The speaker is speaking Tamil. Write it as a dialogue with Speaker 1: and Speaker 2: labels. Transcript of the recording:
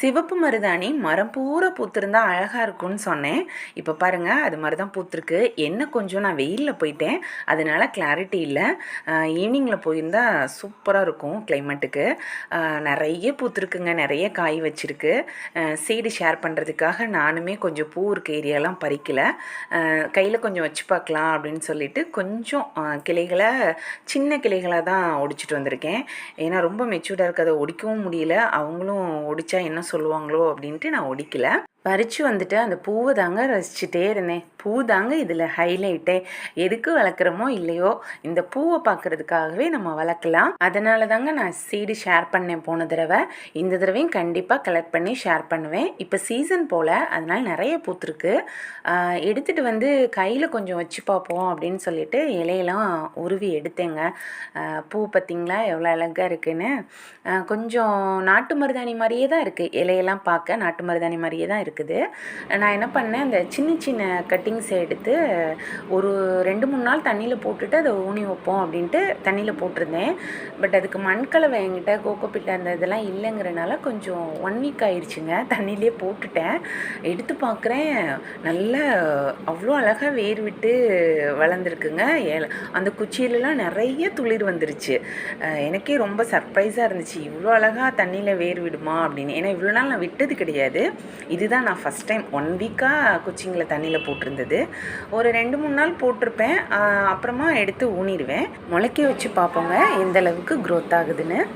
Speaker 1: சிவப்பு மருதாணி மரம் பூரா பூத்திருந்தா அழகாக இருக்கும்னு சொன்னேன். இப்போ பாருங்கள் அது மாதிரி தான் பூத்திருக்கு. என்ன கொஞ்சம் நான் வெயிலில் போயிட்டேன். அதனால் கிளாரிட்டி இல்லை. ஈவினிங்கில் போயிருந்தால் சூப்பராக இருக்கும் கிளைமேட்டுக்கு நிறைய பூத்திருக்குங்க. நிறைய காய் வச்சுருக்கு. சீடு ஷேர் பண்ணுறதுக்காக நானுமே கொஞ்சம் பூ இருக்க ஏரியாலாம் பறிக்கலை. கையில் கொஞ்சம் வச்சு பார்க்கலாம் அப்படின்னு சொல்லிட்டு கொஞ்சம் கிளைகளை சின்ன கிளைகளாக தான் ஒடிச்சிட்டு வந்திருக்கேன். ஏன்னா ரொம்ப மெச்சூர்டாக இருக்கிறத ஒடிக்கவும் முடியல. அவங்களும் ஒடிச்சா என்ன சொல்லுவாங்களோ அப்படின்ட்டு நான் ஒடிக்கல. பறித்து வந்துட்டு அந்த பூவை தாங்க ரசிச்சுட்டே இருந்தேன். பூ தாங்க இதில் ஹைலைட்டே எதுக்கு வளர்க்குறோமோ இல்லையோ இந்த பூவை பார்க்குறதுக்காகவே நம்ம வளர்க்கலாம். அதனால தாங்க நான் சீடு ஷேர் பண்ணேன் போன தடவை. இந்த தடவையும் கண்டிப்பாக கலெக்ட் பண்ணி ஷேர் பண்ணுவேன். இப்போ சீசன் போல் அதனால் நிறைய பூத்துருக்கு. எடுத்துகிட்டு வந்து கையில் கொஞ்சம் வச்சு பார்ப்போம் அப்படின்னு சொல்லிட்டு இலையெல்லாம் உருவி எடுத்தேங்க. பூ பார்த்திங்களா எவ்வளோ அழகாக இருக்குன்னு. கொஞ்சம் நாட்டு மருதாணி மாதிரியே தான் இருக்குது இலையெல்லாம் பார்க்க நாட்டு மருதாணி மாதிரியே தான் இருக்குது இருக்குது. நான் என்ன பண்ணேன் அந்த சின்ன சின்ன கட்டிங்ஸை எடுத்து ஒரு ரெண்டு மூணு நாள் தண்ணியில் போட்டுட்டு அதை ஊனி வைப்போம் அப்படின்ட்டு தண்ணியில் போட்டிருந்தேன். பட் அதுக்கு மண்கலவை என்கிட்ட கோகோபிட் அந்த இதெல்லாம் இல்லைங்கிறனால கொஞ்சம் ஒன் வீக் ஆயிடுச்சுங்க தண்ணியிலே போட்டுட்டேன். எடுத்து பார்க்குறேன் நல்ல அவ்வளோ அழகாக வேர் விட்டு வளர்ந்துருக்குங்க. அந்த குச்சியிலலாம் நிறைய துளிர் வந்துருச்சு. எனக்கே ரொம்ப சர்ப்ரைஸாக இருந்துச்சு. இவ்வளோ அழகாக தண்ணியில் வேர் விடுமா அப்படின்னு. ஏன்னா இவ்வளோ நாள் நான் விட்டது கிடையாது. இதுதான் நான் ஃபஸ்ட் டைம் ஒன் வீக்காக குச்சிங்களை தண்ணியில் போட்டிருந்தது. ஒரு ரெண்டு மூணு நாள் போட்டிருப்பேன். அப்புறமா எடுத்து ஊனிடுவேன். முளைக்க வச்சு பார்ப்போங்க எந்தளவுக்கு க்ரோத் ஆகுதுன்னு.